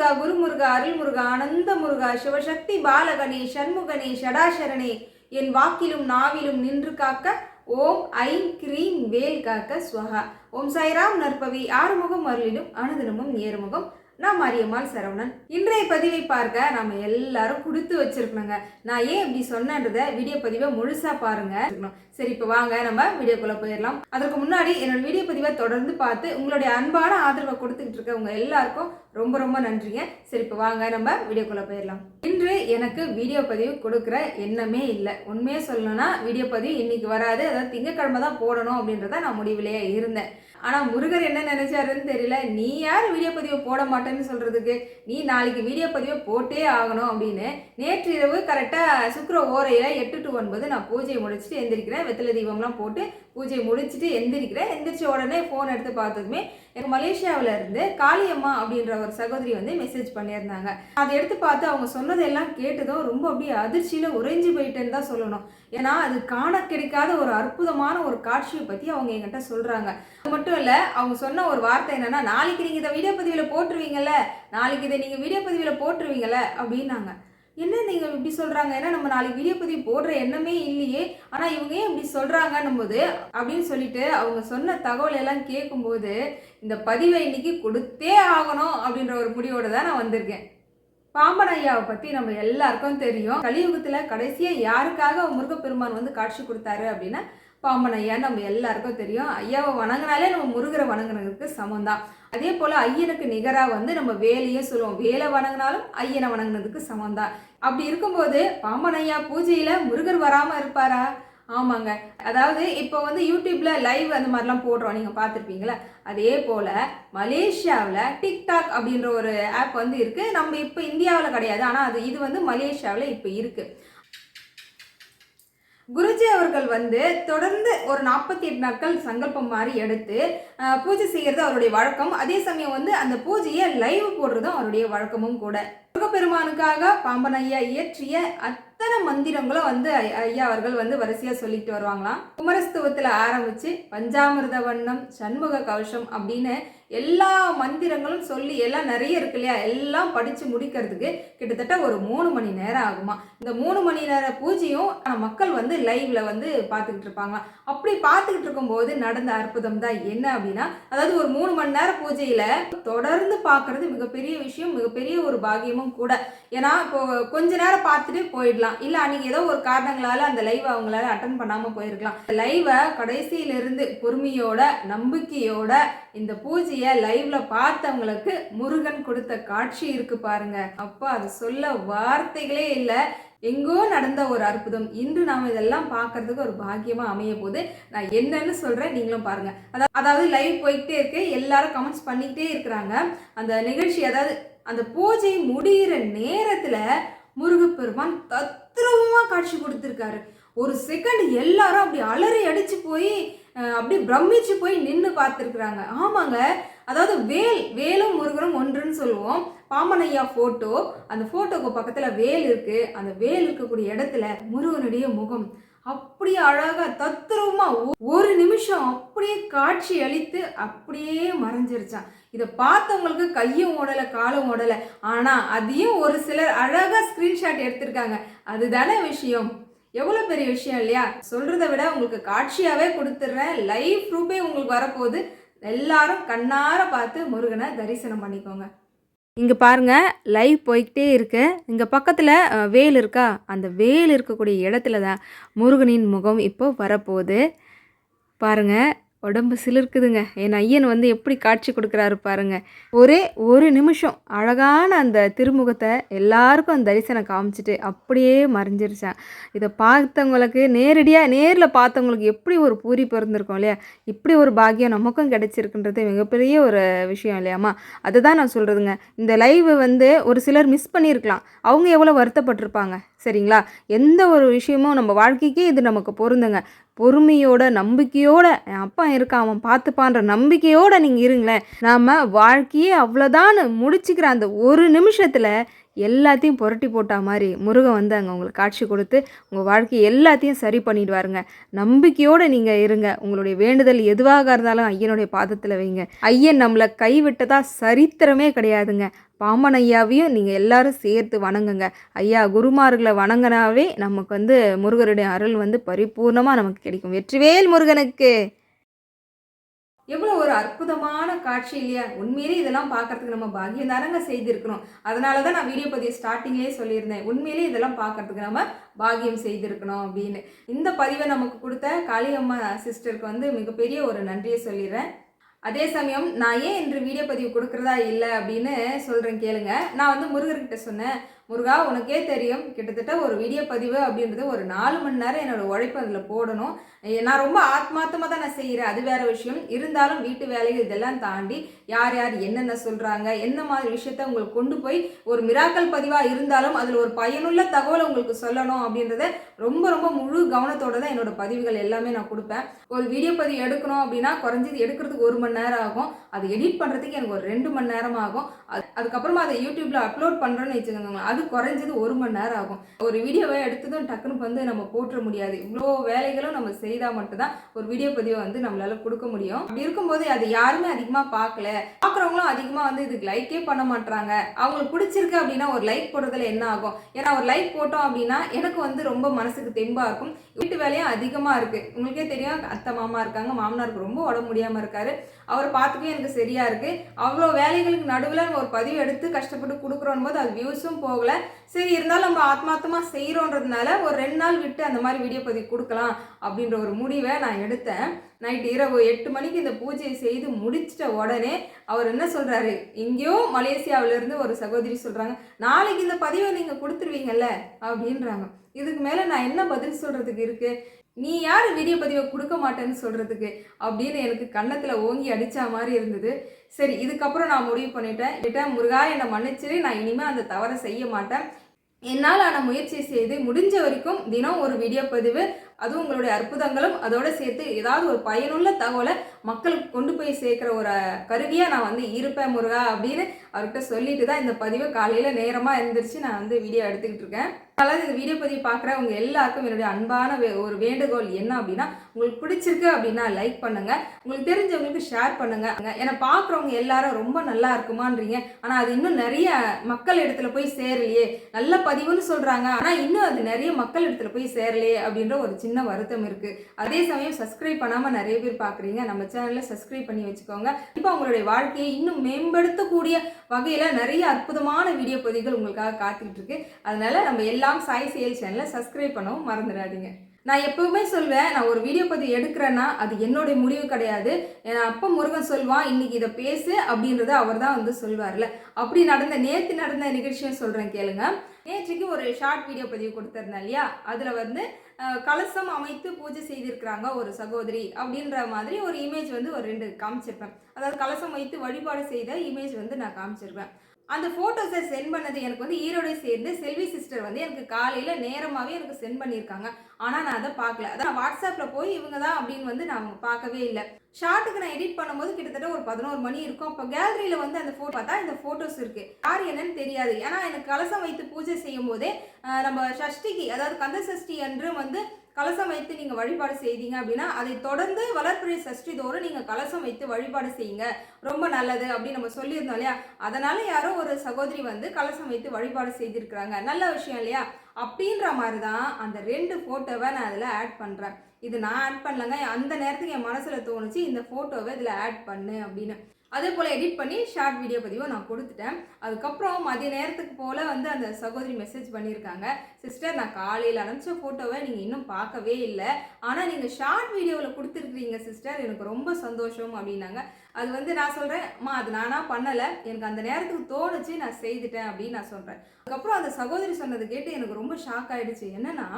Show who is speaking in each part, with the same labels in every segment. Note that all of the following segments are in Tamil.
Speaker 1: முருகா குருமுருகா அருள்முருகா ஆனந்த முருகா சிவசக்தி பாலகனே சண்முகனே ஷடாசரணே என் வாக்கிலும் நாவிலும் நின்று காக்க ஓம் ஐம் கிரீம் வேல் காக்க ஸ்வஹா. ஓம் சாய்ராம் நற்பவி ஆறுமுகம் அருளிடும் அனுதினமும் நேர்முகம். நான் மாரியம்மாள் சரவணன். இன்றைய பதிவை பார்க்க நம்ம எல்லாரும் கொடுத்து வச்சிருக்கணுங்க. நான் ஏன் இப்படி சொன்னன்றதை வீடியோ பதிவை முழுசா பாருங்க. சரி இப்போ வாங்க நம்ம வீடியோக்குள்ள போயிடலாம். அதற்கு முன்னாடி என்னோட வீடியோ பதிவை தொடர்ந்து பார்த்து உங்களுடைய அன்பான ஆதரவை கொடுத்துக்கிட்டு இருக்க உங்க எல்லாருக்கும் ரொம்ப ரொம்ப நன்றிங்க. சரி இப்போ வாங்க நம்ம வீடியோக்குள்ள போயிடலாம். இன்று எனக்கு வீடியோ பதிவு கொடுக்குற எண்ணமே இல்லை. உண்மையே சொல்லணும்னா வீடியோ பதிவு இன்னைக்கு வராது. அதாவது திங்கக்கிழமை தான் போடணும் அப்படின்றத நான் முடிவிலேயே இருந்தேன். ஆனால் முருகர் என்ன நினைச்சாருன்னு தெரியல. நீ யார் வீடியோ பதிவை போட மாட்டேன்னு சொல்கிறதுக்கு நீ நாளைக்கு வீடியோ பதிவை போட்டே ஆகணும் அப்படின்னு நேற்று இரவு கரெக்டாக சுக்கர ஓரையில் எட்டு டு ஒன்பது நான் பூஜையை முடிச்சுட்டு எந்திரிக்கிறேன். வெத்தலை தீபம்லாம் போட்டு பூஜையை முடிச்சுட்டு எந்திரிக்கிறேன். எந்திரிச்ச உடனே ஃபோன் எடுத்து பார்த்ததுமே எனக்கு மலேசியாவில் இருந்து காளியம்மா அப்படின்ற ஒரு சகோதரி வந்து மெசேஜ் பண்ணியிருந்தாங்க. அதை எடுத்து பார்த்து அவங்க சொன்னதெல்லாம் கேட்டதும் ரொம்ப அப்படியே அதிர்ச்சியில் உறைஞ்சி போயிட்டேன்னு தான் சொல்லணும். ஏன்னா அது காண கிடைக்காத ஒரு அற்புதமான ஒரு காட்சியை பற்றி அவங்க என்கிட்ட சொல்கிறாங்க அது மட்டும் இல்லை அவங்க சொன்ன ஒரு வார்த்தை என்னென்னா நாளைக்கு நீங்கள் இதை வீடியோ பதிவில் போட்டுருவீங்கல்ல நாளைக்கு இதை நீங்கள் வீடியோ பதிவில் போட்டுருவீங்கல்ல அப்படின்னாங்க. என்ன நீங்கள் இப்படி சொல்கிறாங்க ஏன்னா நம்ம நாளைக்கு வீடியோ பதிவு போடுற எண்ணமே இல்லையே. ஆனால் இவங்க ஏன் இப்படி சொல்கிறாங்கன்னும் போது அப்படின்னு சொல்லிட்டு அவங்க சொன்ன தகவல் எல்லாம் கேட்கும்போது இந்த பதிவை இன்னைக்கு கொடுத்தே ஆகணும் அப்படின்ற ஒரு முடிவோடு தான் நான் வந்திருக்கேன். பாம்பன் ஐயாவை பற்றி நம்ம எல்லாருக்கும் தெரியும். கலியுகத்தில் கடைசியாக யாருக்காக முருகப்பெருமான் வந்து காட்சி கொடுத்தாரு அப்படின்னா பாம்பன் ஐயா நம்ம எல்லாருக்கும் தெரியும். ஐயாவை வணங்கினாலே நம்ம முருகரை வணங்குனதுக்கு சமம் தான் அதே போல் ஐயனுக்கு நிகராக வந்து நம்ம வேலையே சொல்லுவோம். வேலை வணங்கினாலும் ஐயனை வணங்குனதுக்கு சமம் தான் அப்படி இருக்கும்போது பாம்பன் ஐயா பூஜையில் முருகர் வராமல் இருப்பாரா? ஆமாங்க. அதாவது இப்போ வந்து யூடியூப்ல லைவ் அந்த மாதிரிலாம் போடுறோம். நீங்கள் பார்த்துருப்பீங்களா? அதே போல் மலேசியாவில் டிக்டாக் அப்படின்ற ஒரு ஆப் வந்து இருக்குது நம்ம இப்போ இந்தியாவில் கிடையாது. ஆனால் அது இது வந்து மலேசியாவில் இப்போ இருக்குது குருஜி அவர்கள் வந்து தொடர்ந்து ஒரு நாற்பத்தி எட்டு நாட்கள் சங்கல்பம் மாதிரி எடுத்து பூஜை செய்கிறது அவருடைய வழக்கம். அதே சமயம் வந்து அந்த பூஜையை லைவ் போடுறதும் அவருடைய வழக்கமும் கூட. முருகப்பெருமானுக்காக பாம்பன் ஐயா இயற்றிய அத்தனை மந்திரங்களும் வந்து ஐயா அவர்கள் வந்து வரிசையாக சொல்லிட்டு வருவாங்களாம். குமரஸ்துவத்தில் ஆரம்பித்து பஞ்சாமிர்த வண்ணம் சண்முக கவசம் அப்படின்னு எல்லா மந்திரங்களும் சொல்லி எல்லாம் நிறைய இருக்கு இல்லையா? எல்லாம் படித்து முடிக்கிறதுக்கு கிட்டத்தட்ட ஒரு மூணு மணி நேரம் ஆகுமா. இந்த மூணு மணி நேர பூஜையும் மக்கள் வந்து லைவ்ல வந்து பார்த்துக்கிட்டு இருப்பாங்க அப்படி பார்த்துக்கிட்டு இருக்கும்போது நடந்த அற்புதம் தான் என்ன அப்படின்னா அதாவது ஒரு மூணு மணி நேர பூஜையில தொடர்ந்து பார்க்கறது மிகப்பெரிய விஷயம் மிகப்பெரிய ஒரு பாகியமும் கூட. ஏன்னா இப்போ கொஞ்ச நேரம் பார்த்துட்டு போயிடலாம். இல்ல அன்றைக்கி ஏதோ ஒரு காரணங்களால அந்த லைவ் அவங்களால அட்டன் பண்ணாம போயிருக்கலாம். லைவை கடைசியில இருந்து பொறுமையோட நம்பிக்கையோட இந்த பூஜையை லைவ்ல பார்த்தவங்களுக்கு முருகன் கொடுத்த காட்சி இருக்கு பாருங்க. அப்பா அது சொல்ல வார்த்தைகளே இல்லை. எங்கோ நடந்த ஒரு அற்புதம். இன்று நாம் இதெல்லாம் பார்க்கறதுக்கு ஒரு பாக்கியமா அமைய போது நான் என்னன்னு சொல்றேன் நீங்களும் பாருங்க. அதாவது அதாவது லைவ் போயிட்டே இருக்கு. எல்லாரும் கமெண்ட்ஸ் பண்ணிக்கிட்டே இருக்கிறாங்க. அந்த நிகழ்ச்சி அதாவது அந்த பூஜை முடியிற நேரத்தில் முருகப்பெருமான் தத்ரூபமாக காட்சி கொடுத்துருக்காரு. ஒரு செகண்ட் எல்லாரும் அப்படி அலறி அடித்து போய் அப்படியே பிரமிச்சு போய் நின்று பார்த்துருக்குறாங்க. ஆமாங்க அதாவது வேல் வேலும் முருகனும் ஒன்றுன்னு சொல்லுவோம். பாமனையா ஃபோட்டோ அந்த ஃபோட்டோக்கு பக்கத்தில் வேல் இருக்குது அந்த வேல் இருக்கக்கூடிய இடத்துல முருகனுடைய முகம். அப்படியே அழகாக தத்ரூபமாக ஒ- ஒரு நிமிஷம் அப்படியே காட்சி அளித்து அப்படியே மறைஞ்சிருச்சான் இதை பார்த்தவங்களுக்கு கையும் ஓடலை காலும் ஓடலை. ஆனால் அதையும் ஒரு சிலர் அழகாக ஸ்க்ரீன்ஷாட் எடுத்திருக்காங்க. அதுதானே விஷயம். எவ்வளோ பெரிய விஷயம் இல்லையா? சொல்கிறத விட உங்களுக்கு காட்சியாகவே கொடுத்துட்றேன் லைவ் ப்ரூஃபே உங்களுக்கு வரப்போகுது. எல்லாரும் கண்ணார பார்த்து முருகனை தரிசனம் பண்ணிக்கோங்க. இங்கே பாருங்க லைவ் போய்கிட்டே இருக்கு. இங்கே பக்கத்தில் வேல் இருக்கா? அந்த வேல் இருக்கக்கூடிய இடத்துல தான் முருகனின் முகம் இப்போ வரப்போகுது. பாருங்கள் உடம்பு சிலிர்க்குதுங்க. என் ஐயன் வந்து எப்படி காட்சி கொடுக்குறாரு பாருங்க. ஒரே ஒரு நிமிஷம் அழகான அந்த திருமுகத்தை எல்லாருக்கும் அந்த தரிசனம் காமிச்சிட்டு அப்படியே மறைஞ்சிருச்சான். இதை பார்த்தவங்களுக்கு நேரடியாக நேரில் பார்த்தவங்களுக்கு எப்படி ஒரு பூரி பிறந்திருக்கோம் இல்லையா? இப்படி ஒரு பாக்கியம் நமக்கும் கிடைச்சிருக்குன்றது மிகப்பெரிய ஒரு விஷயம் இல்லையாம்மா? அதுதான் நான் சொல்கிறதுங்க இந்த லைவ் வந்து ஒரு சிலர் மிஸ் பண்ணியிருக்கலாம். அவங்க எவ்வளோ வருத்தப்பட்டிருப்பாங்க? சரிங்களா? எந்த ஒரு விஷயமும் நம்ம வாழ்க்கைக்கே இது நமக்கு பொருந்துங்க. பொறுமையோட நம்பிக்கையோட என் அப்பா இருக்கான் அவன் பார்த்துப்பான்ற நம்பிக்கையோட நீங்கள் இருங்களேன். நாம் வாழ்க்கையே அவ்வளோதான் முடிச்சுக்கிற அந்த ஒரு நிமிஷத்தில் எல்லாத்தையும் புரட்டி போட்டா மாதிரி முருகன் வந்து அங்கே உங்களுக்கு காட்சி கொடுத்து உங்கள் வாழ்க்கையை எல்லாத்தையும் சரி பண்ணிடுவாருங்க. நம்பிக்கையோடு நீங்கள் இருங்க. உங்களுடைய வேண்டுதல் எதுவாக இருந்தாலும் ஐயனுடைய பாதத்தில் வைங்க. ஐயன் நம்மளை கைவிட்டதா சரித்திரமே கிடையாதுங்க. பாம்பன் ஐயாவையும் நீங்கள் எல்லாரும் சேர்த்து வணங்குங்க. ஐயா குருமார்களை வணங்கினாவே நமக்கு வந்து முருகருடைய அருள் வந்து பரிபூர்ணமாக நமக்கு கிடைக்கும். வெற்றிவேல் முருகனுக்கு! எவ்வளோ ஒரு அற்புதமான காட்சி இல்லையா? உண்மையிலே இதெல்லாம் பார்க்கறதுக்கு நம்ம பாக்கியம் தானங்க செய்திருக்கணும் அதனால தான் நான் வீடியோ பதிவு ஸ்டார்டிங்லேயே சொல்லியிருந்தேன். உண்மையிலே இதெல்லாம் பார்க்கறதுக்கு நம்ம பாகியம் செய்திருக்கணும் அப்படின்னு. இந்த பதிவை நமக்கு கொடுத்த காளியம்மா சிஸ்டருக்கு வந்து மிகப்பெரிய ஒரு நன்றியை சொல்லிடுறேன். அதே சமயம் நான் ஏன் இன்று வீடியோ பதிவு கொடுக்குறதா இல்லை அப்படின்னு சொல்கிறேன் கேளுங்க. நான் வந்து முருகர்கிட்ட சொன்னேன். முருகா உனக்கே தெரியும். கிட்டத்தட்ட ஒரு வீடியோ பதிவு அப்படின்றது ஒரு நாலு மணி நேரம் என்னோட உழைப்பு அதில் போடணும். நான் ரொம்ப ஆத்மார்த்தமாக தான் நான் செய்கிறேன் அது வேற விஷயம். இருந்தாலும் வீட்டு வேலைகள் இதெல்லாம் தாண்டி யார் யார் என்னென்ன சொல்கிறாங்க என்ன மாதிரி விஷயத்த உங்களுக்கு கொண்டு போய் ஒரு மிராக்கல் பதிவாக இருந்தாலும் அதில் ஒரு பயனுள்ள தகவலை உங்களுக்கு சொல்லணும் அப்படின்றத ரொம்ப ரொம்ப முழு கவனத்தோட தான் என்னோட பதிவுகள் எல்லாமே நான் கொடுப்பேன். ஒரு வீடியோ பதிவு எடுக்கணும் அப்படின்னா குறைஞ்சது எடுக்கிறதுக்கு ஒரு மணி நேரம் ஆகும். அது எடிட் பண்ணுறதுக்கு எனக்கு ஒரு ரெண்டு மணி நேரம் ஆகும். அது அதுக்கப்புறமா அதை யூடியூப்பில் அப்லோட் பண்ணுறேன்னு வச்சுக்கோங்க அது குறைஞ்சது ஒரு மணி நேரம் ஆகும். ஒரு வீடியோவை எடுத்ததும் டக்குன்னு வந்து நம்ம போட்டுற முடியாது. இவ்வளோ வேலைகளும் நம்ம செய்தால் மட்டும்தான் ஒரு வீடியோ பதிவை வந்து நம்மளால கொடுக்க முடியும். அப்படி இருக்கும்போது அது யாருமே அதிகமாக பார்க்கல. பார்க்குறவங்களும் அதிகமாக வந்து இதுக்கு லைக்கே பண்ண மாட்டாங்க அவங்களுக்கு பிடிச்சிருக்கு அப்படின்னா ஒரு லைக் போடுறதுல என்ன ஆகும்? ஏன்னா ஒரு லைக் போட்டோம் அப்படின்னா எனக்கு வந்து ரொம்ப மனசுக்கு தெம்பாக இருக்கும். வீட்டு வேலையும் அதிகமாக இருக்கு. உங்களுக்கே தெரியும் அத்தை மாமா இருக்காங்க மாமனாருக்கு ரொம்ப உடம்பு முடியாமல் இருக்காரு. அவரை பார்த்துக்கவே எனக்கு சரியா இருக்கு. அவ்வளோ வேலைகளுக்கு நடுவில் நம்ம ஒரு பதிவு எடுத்து கஷ்டப்பட்டு கொடுக்குறோம் போது அது வியூஸும் போகல. சரி இருந்தாலும் நம்ம ஆத்மார்த்தமாக செய்கிறோன்றதுனால ஒரு ரெண்டு நாள் விட்டு அந்த மாதிரி வீடியோ பதிவு கொடுக்கலாம் அப்படின்ற ஒரு முடிவை நான் எடுத்தேன். நைட் இரவு எட்டு மணிக்கு இந்த பூஜையை செய்து முடிச்சிட்ட உடனே அவர் என்ன சொல்கிறாரு எங்கேயோ மலேசியாவிலேருந்து ஒரு சகோதரி சொல்கிறாங்க நாளைக்கு இந்த பதிவை நீங்கள் கொடுத்துருவீங்கல்ல? அப்படின்றாங்க. இதுக்கு மேலே நான் என்ன பதில் சொல்கிறதுக்கு இருக்குது நீ யார் வீடியோ பதிவை கொடுக்க மாட்டேன்னு சொல்கிறதுக்கு அப்படின்னு எனக்கு கன்னத்தில் ஓங்கி அடித்த மாதிரி இருந்தது. சரி இதுக்கப்புறம் நான் முடிவு பண்ணிட்டேன். கிட்ட முருகா என்னை மன்னிச்சிரு நான் இனிமேல் அந்த தவறை செய்ய மாட்டேன். என்னால் ஆன முயற்சி செய்து முடிஞ்ச வரைக்கும் தினம் ஒரு வீடியோ பதிவு அதுவும் உங்களுடைய அற்புதங்களும் அதோட சேர்த்து ஏதாவது ஒரு பயனுள்ள தகவலை மக்களுக்கு கொண்டு போய் சேர்க்குற ஒரு கருவியாக நான் வந்து இருப்பேன் முருகா அப்படின்னு அவர்கிட்ட சொல்லிட்டு தான் இந்த பதிவை காலையில் நேரமாக இருந்துருச்சு நான் வந்து வீடியோ எடுத்துக்கிட்டு இருக்கேன். அதாவது இந்த வீடியோ பதிவு பார்க்குறவங்க எல்லாருக்கும் என்னுடைய அன்பான வே- ஒரு வேண்டுகோள் என்ன அப்படின்னா உங்களுக்கு பிடிச்சிருக்கு அப்படின்னா லைக் பண்ணுங்க. உங்களுக்கு தெரிஞ்சவங்களுக்கு ஷேர் பண்ணுங்க. என்னை பார்க்குறவங்க எல்லாரும் ரொம்ப நல்லா இருக்குமான்றீங்க. ஆனால் அது இன்னும் நிறைய மக்கள் இடத்துல போய் சேரலையே. நல்ல பதிவுன்னு சொல்கிறாங்க ஆனால் இன்னும் அது நிறைய மக்கள் இடத்துல போய் சேரலையே அப்படின்ற ஒரு சின்ன சின்ன வருத்தம் இருக்குது அதே சமயம் சப்ஸ்கிரைப் பண்ணாமல் நிறைய பேர் பார்க்குறீங்க நம்ம சேனலில் சப்ஸ்கிரைப் பண்ணி வச்சுக்கோங்க. இப்போ உங்களுடைய வாழ்க்கையை இன்னும் மேம்படுத்தக்கூடிய வகையில் நிறைய அற்புதமான வீடியோ பதிவுகள் உங்களுக்காக காத்துக்கிட்டு இருக்கு. அதனால் நம்ம எல்லாம் சாய் செயல் சேனலை சப்ஸ்கிரைப் பண்ணவும் மறந்துடாதீங்க. நான் எப்பவுமே சொல்வேன் நான் ஒரு வீடியோ பதிவு எடுக்கிறேன்னா அது என்னுடைய முடிவு கிடையாது. ஏன்னா அப்போ முருகன் சொல்வான் இன்னைக்கு இதை பேசு அப்படின்றத அவர் தான் வந்து சொல்வார்ல. அப்படி நடந்த நேற்று நடந்த நிகழ்ச்சியை சொல்கிறேன் கேளுங்க. நேற்றுக்கு ஒரு ஷார்ட் வீடியோ பதிவு கொடுத்துருந்தேன் இல்லையா? அதில் வந்து கலசம் அமைத்து பூஜை செய்திருக்கிறாங்க ஒரு சகோதரி அப்படின்ற மாதிரி ஒரு இமேஜ் வந்து ஒரு ரெண்டு காமிச்சிருப்பேன். அதாவது கலசம் வைத்து வழிபாடு செய்த இமேஜ் வந்து நான் காமிச்சிருப்பேன். அந்த ஃபோட்டோஸை சென்ட் பண்ணது எனக்கு வந்து ஈரோடு சேர்ந்து செல்வி சிஸ்டர் வந்து எனக்கு காலையில் நேரமாகவே எனக்கு சென்ட் பண்ணியிருக்காங்க. ஆனால் நான் அதை பார்க்கல. அதான் வாட்ஸ்அப்பில் போய் இவங்க தான் அப்படின்னு வந்து நான் பார்க்கவே இல்லை. ஷார்ட்டுக்கு நான் எடிட் பண்ணும்போது கிட்டத்தட்ட ஒரு பதினோரு மணி இருக்கும். அப்போ கேலரியில் வந்து அந்த ஃபோட்டோ பார்த்தா இந்த ஃபோட்டோஸ் இருக்குது யார் என்னன்னு தெரியாது. ஏன்னா எனக்கு கலசம் வைத்து பூஜை செய்யும் போதே நம்ம சஷ்டிக்கு அதாவது கந்த சஷ்டி அன்று வந்து கலசம் வைத்து நீங்கள் வழிபாடு செய்தீங்க அப்படின்னா அதை தொடர்ந்து வளர்ப்புறை சஷ்டி தோறும் நீங்கள் கலசம் வைத்து வழிபாடு செய்யுங்க. ரொம்ப நல்லது அப்படின்னு நம்ம சொல்லியிருந்தோம் இல்லையா? அதனால யாரோ ஒரு சகோதரி வந்து கலசம் வைத்து வழிபாடு செய்திருக்கிறாங்க. நல்ல விஷயம் இல்லையா? அப்படின்ற மாதிரி தான் அந்த ரெண்டு ஃபோட்டோவை நான் அதில் ஆட் பண்ணுறேன் இது நான் ஆட் பண்ணலங்க. அந்த நேரத்துக்கு என் மனசில் தோணுச்சு இந்த ஃபோட்டோவை இதில் ஆட் பண்ணு அப்படின்னு. அதே போல் எடிட் பண்ணி ஷார்ட் வீடியோ பதிவை நான் கொடுத்துட்டேன். அதுக்கப்புறம் மதிய நேரத்துக்கு போல் வந்து அந்த சகோதரி மெசேஜ் பண்ணியிருக்காங்க. சிஸ்டர் நான் காலையில் அனுப்பிச்ச ஃபோட்டோவை நீங்கள் இன்னும் பார்க்கவே இல்லை. ஆனால் நீங்கள் ஷார்ட் வீடியோவில் கொடுத்துருக்குறீங்க சிஸ்டர் எனக்கு ரொம்ப சந்தோஷம் அப்படின்னாங்க. அது வந்து நான் சொல்கிறேன் அம்மா அது நானாக பண்ணலை. எனக்கு அந்த நேரத்துக்கு தோணுச்சு நான் செய்துட்டேன் அப்படின்னு நான் சொல்கிறேன் அதுக்கப்புறம் அந்த சகோதரி சொன்னது கேட்டு எனக்கு ரொம்ப ஷாக் ஆகிடுச்சு என்னென்னா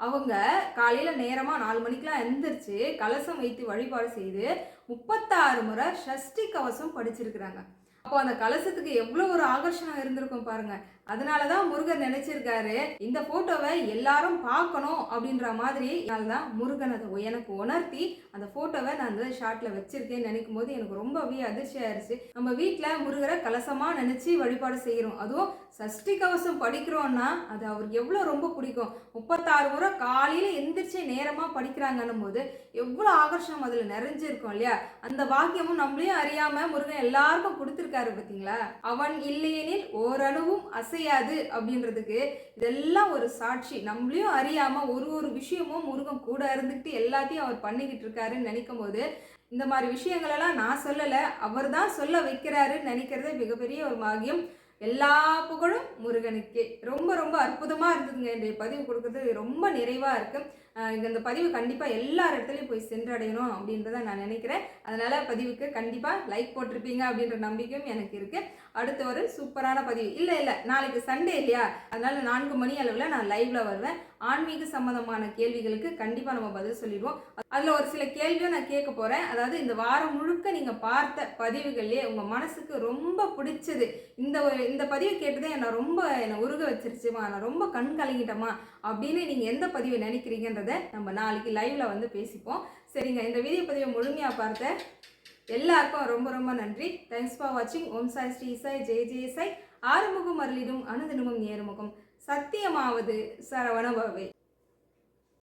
Speaker 1: அவங்க காலையில் நேரமாக நாலு மணிக்கெலாம் எந்திரிச்சு கலசம் வைத்து வழிபாடு செய்து முப்பத்தாறு முறை ஷஷ்டி கவசம் படிச்சிருக்கிறாங்க. அப்போ அந்த கலசத்துக்கு எவ்வளோ ஒரு ஆகர்ஷணம் இருந்திருக்கும் பாருங்கள் அதனால தான் முருகன் நினைச்சிருக்காரு இந்த போட்டோவை எல்லாரும் பார்க்கணும் அப்படின்ற மாதிரி. தான் முருகன் அதை எனக்கு உணர்த்தி அந்த போட்டோவை நான் அந்த ஷார்ட்ல வச்சிருக்கேன்னு நினைக்கும் போது எனக்கு ரொம்பவே அதிர்ச்சி ஆயிருச்சு. நம்ம வீட்டில் முருகரை கலசமா நினைச்சு வழிபாடு செய்கிறோம் அதுவும் சஷ்டி கவசம் படிக்கிறோம்னா அது அவருக்கு எவ்வளோ ரொம்ப பிடிக்கும். முப்பத்தாறு முறை காலையில் எந்திரிச்சு நேரமாக படிக்கிறாங்கன்னும் போது எவ்வளோ ஆகர்ஷம் அதில் நிறைஞ்சிருக்கும் இல்லையா? அந்த பாக்கியமும் நம்மளையும் அறியாமல் முருகன் எல்லாருக்கும் கொடுத்துருக்காரு பார்த்தீங்களா? அவன் இல்லையெனில் ஓரணுவும் அசையாது அப்படின்றதுக்கு இதெல்லாம் ஒரு சாட்சி. நம்மளையும் அறியாமல் ஒரு ஒரு விஷயமும் முருகன் கூட இருந்துக்கிட்டு எல்லாத்தையும் அவர் பண்ணிக்கிட்டு இருக்காருன்னு நினைக்கும் போது இந்த மாதிரி விஷயங்களெல்லாம் நான் சொல்லலை. அவர் தான் சொல்ல வைக்கிறாருன்னு நினைக்கிறதே மிகப்பெரிய ஒரு மாகியம் எல்லா புகழும் முருகனுக்கே. ரொம்ப ரொம்ப அற்புதமாக இருந்ததுங்க. இந்த பதிவு கொடுக்குறது ரொம்ப நிறைவாக இருக்குது இந்த பதிவு கண்டிப்பாக எல்லா இடத்துலையும் போய் சென்றடையணும் அப்படின்றத நான் நினைக்கிறேன். அதனால் பதிவுக்கு கண்டிப்பாக லைக் போட்டிருப்பீங்க அப்படின்ற நம்பிக்கையும் எனக்கு இருக்குது அடுத்து ஒரு சூப்பரான பதிவு. இல்லை இல்லை நாளைக்கு சண்டே இல்லையா? அதனால் நான்கு மணி அளவில் நான் லைவில் வருவேன். ஆன்மீக சம்பந்தமான கேள்விகளுக்கு கண்டிப்பாக நம்ம பதில் சொல்லிடுவோம். அதில் ஒரு சில கேள்வியும் நான் கேட்க போகிறேன் அதாவது இந்த வாரம் முழுக்க நீங்கள் பார்த்த பதிவுகள்லேயே உங்கள் மனசுக்கு ரொம்ப பிடிச்சது. இந்த இந்த பதிவு கேட்டதே என்னை ரொம்ப என்னை உருக வச்சிருச்சுமா? நான் ரொம்ப கண் கலங்கிட்டேமா? அப்படின்னு நீங்கள் எந்த பதிவை நினைக்கிறீங்கன்றதை நம்ம நாளைக்கு லைவில் வந்து பேசிப்போம். சரிங்க இந்த வீடியோ பதிவை முழுமையாக பார்த்த எல்லாருக்கும் ரொம்ப ரொம்ப நன்றி. தேங்க்ஸ் ஃபார் வாட்சிங் ஓம் சாய் ஸ்ரீ சாய் ஜெய் ஜெய் சாய். ஆறுமுகம் அருளிடும் அனுதினமும் நேர்முகம். சத்தியமாவது சரவண பவே.